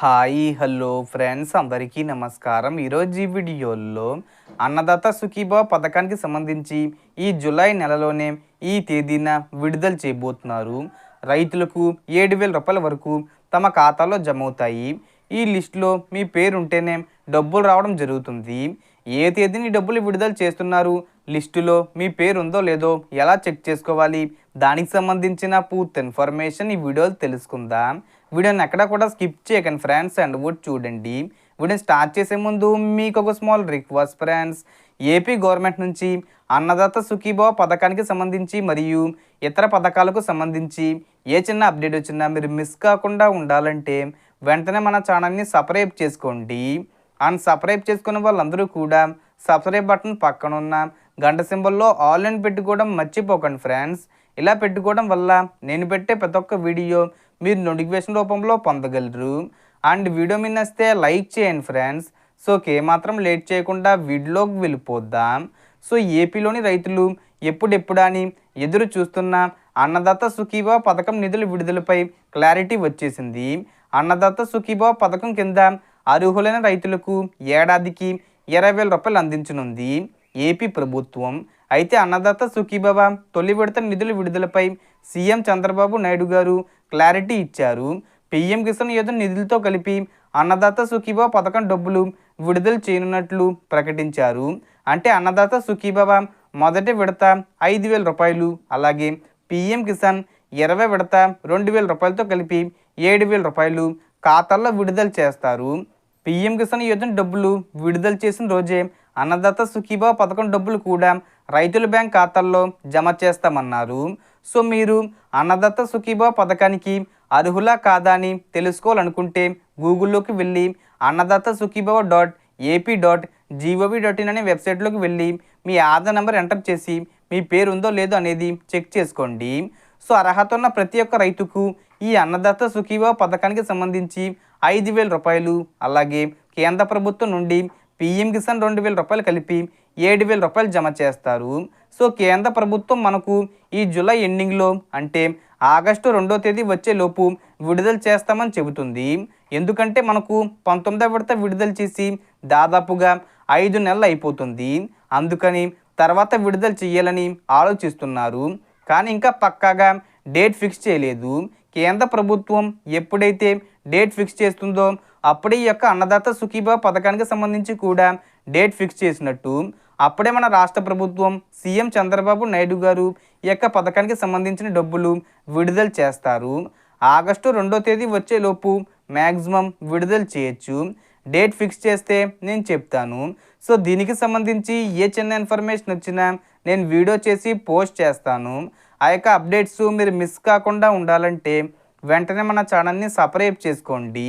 Hi hello friends అందరికీ నమస్కారం. ఈరోజు ఈ వీడియోలో అన్నదాత సుఖీభావ పథకానికి సంబంధించి ఈ జూలై నెలలోనే ఈ తేదీన విడుదల చేయబోతున్నారు. రైతులకు ఏడు వేల రూపాయల వరకు తమ ఖాతాలో జమ అవుతాయి. ఈ లిస్టులో మీ పేరు ఉంటేనే డబ్బులు రావడం జరుగుతుంది. ఏ తేదీని డబ్బులు విడుదల చేస్తున్నారు? లిస్టులో మీ పేరు ఉందో లేదో ఎలా చెక్ చేసుకోవాలి? దానికి సంబంధించిన పూర్తి ఇన్ఫర్మేషన్ ఈ వీడియోలో తెలుసుకుందాం. వీడియోని ఎక్కడ కూడా స్కిప్ చేయకండి ఫ్రెండ్స్ అండ్ కూడా చూడండి. వీడియోని స్టార్ట్ చేసే ముందు మీకు ఒక small request friends. AP government నుంచి అన్నదాత సుఖీభావ పథకానికి సంబంధించి మరియు ఇతర పథకాలకు సంబంధించి ఏ చిన్న అప్డేట్ వచ్చినా మీరు మిస్ కాకుండా ఉండాలంటే వెంటనే మన ఛానల్ని సబ్స్క్రైబ్ చేసుకోండి. అండ్ సబ్స్క్రైబ్ చేసుకున్న వాళ్ళందరూ కూడా సబ్స్క్రైబ్ బటన్ పక్కన ఉన్న గంట సింబల్లో ఆల్ అని పెట్టుకోవడం మర్చిపోకండి ఫ్రెండ్స్. ఇలా పెట్టుకోవడం వల్ల నేను పెట్టే ప్రతి ఒక్క వీడియో మీరు నోటిఫికేషన్ రూపంలో పొందగలరు. అండ్ వీడియో మీద వస్తే లైక్ చేయండి ఫ్రెండ్స్. సో మాత్రం లేట్ చేయకుండా వీడియోకి వెళ్ళిపోద్దాం సో ఏపీలోని రైతులు ఎప్పుడెప్పుడని అని ఎదురు చూస్తున్న అన్నదాత సుఖీభావ పథకం నిధుల విడుదలపై క్లారిటీ వచ్చేసింది. అన్నదాత సుఖీభావ పథకం కింద అర్హులైన రైతులకు ఏడాదికి ఇరవై వేల రూపాయలు అందించనుంది. ఏపీ ప్రభుత్వం అయితే అన్నదాత సుఖీభవ తొలి విడత నిధుల విడుదలపై సీఎం చంద్రబాబు నాయుడు గారు క్లారిటీ ఇచ్చారు. పీఎం కిసాన్ యోజన నిధులతో కలిపి అన్నదాత సుఖీభవ పథకం డబ్బులు విడుదల చేయనున్నట్లు ప్రకటించారు. అంటే అన్నదాత సుఖీభవ మొదటి విడత ఐదు వేల రూపాయలు అలాగే పీఎం కిసాన్ ఇరవై విడత రెండు వేల రూపాయలతో కలిపి ఏడు వేల రూపాయలు ఖాతాల్లో విడుదల చేస్తారు. పీఎం కిసాన్ యోజన డబ్బులు విడుదల చేసిన రోజే అన్నదాత సుఖీభావ పథకం డబ్బులు కూడా రైతుల బ్యాంక్ ఖాతాల్లో జమ చేస్తామన్నారు. సో మీరు అన్నదత్త సుఖీభా పథకానికి అర్హులా కాదా అని తెలుసుకోవాలనుకుంటే గూగుల్లోకి వెళ్ళి Annadata Sukhibhava dot AP dot gov dot in అనే వెబ్సైట్లోకి వెళ్ళి మీ ఆధార్ నెంబర్ ఎంటర్ చేసి మీ పేరు ఉందో లేదో అనేది చెక్ చేసుకోండి. సో అర్హత ఉన్న ప్రతి ఒక్క రైతుకు ఈ అన్నదాత సుఖీభావ పథకానికి సంబంధించి ఐదు వేల రూపాయలు అలాగే కేంద్ర ప్రభుత్వం నుండి పీఎం కిసాన్ రెండు వేల రూపాయలు కలిపి ఏడు వేల రూపాయలు జమ చేస్తారు. సో కేంద్ర ప్రభుత్వం మనకు ఈ జూలై ఎండింగ్లో అంటే ఆగస్టు రెండో తేదీ వచ్చేలోపు విడుదల చేస్తామని చెబుతుంది. ఎందుకంటే మనకు పంతొమ్మిదో విడత విడుదల చేసి దాదాపుగా ఐదు నెలలు అయిపోతుంది. అందుకని తర్వాత విడుదల చేయాలని ఆలోచిస్తున్నారు. కానీ ఇంకా పక్కాగా డేట్ ఫిక్స్ చేయలేదు. కేంద్ర ప్రభుత్వం ఎప్పుడైతే డేట్ ఫిక్స్ చేస్తుందో అప్పుడే ఈ యొక్క అన్నదాత సుఖీభావ పథకానికి సంబంధించి కూడా డేట్ ఫిక్స్ చేసినట్టు. అప్పుడే మన రాష్ట్ర ప్రభుత్వం సీఎం చంద్రబాబు నాయుడు గారు ఈ యొక్క పథకానికి సంబంధించిన డబ్బులు విడుదల చేస్తారు. ఆగస్టు రెండో తేదీ వచ్చేలోపు మ్యాక్సిమం విడుదల చేయొచ్చు. డేట్ ఫిక్స్ చేస్తే నేను చెప్తాను. సో దీనికి సంబంధించి ఏ చిన్న ఇన్ఫర్మేషన్ వచ్చినా నేను వీడియో చేసి పోస్ట్ చేస్తాను. ఆ యొక్క అప్డేట్స్ మీరు మిస్ కాకుండా ఉండాలంటే వెంటనే మన ఛానల్ని సబ్స్క్రైబ్ చేసుకోండి.